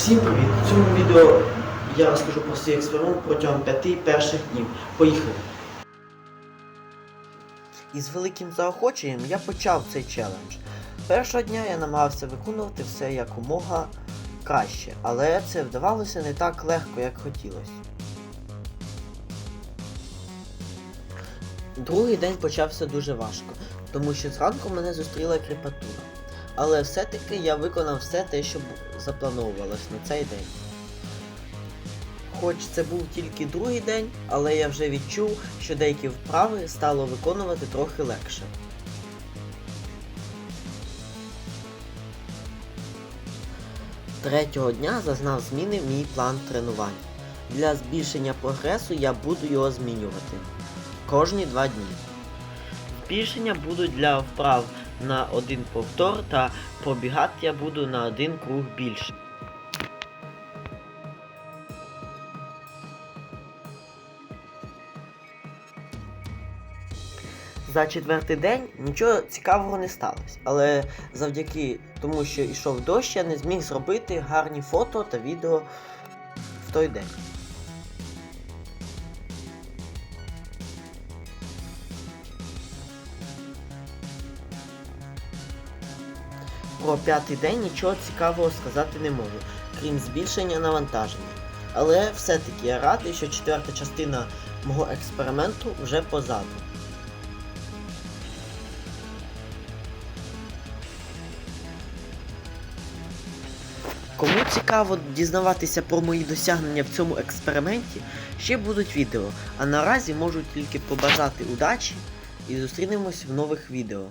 Всім привіт! В цьому відео я розкажу про свій експеримент протягом п'яти перших днів. Поїхали! Із великим заохоченням я почав цей челендж. Першого дня я намагався виконувати все якомога краще, але це вдавалося не так легко, як хотілося. Другий день почався дуже важко, тому що зранку мене зустріла кріпатура. Але все-таки я виконав все те, що заплановувалось на цей день. Хоч це був тільки другий день, але я вже відчув, що деякі вправи стало виконувати трохи легше. Третього дня зазнав зміни мій план тренувань. Для збільшення прогресу я буду його змінювати кожні два дні. Збільшення будуть для вправ на один повтор та пробігати я буду на один круг більше. За четвертий день нічого цікавого не сталося, але завдяки тому, що йшов дощ, я не зміг зробити гарні фото та відео в той день. Про п'ятий день нічого цікавого сказати не можу, крім збільшення навантаження. Але все-таки я радий, що четверта частина мого експерименту вже позаду. Кому цікаво дізнаватися про мої досягнення в цьому експерименті, ще будуть відео, а наразі можу тільки побажати удачі і зустрінемось в нових відео.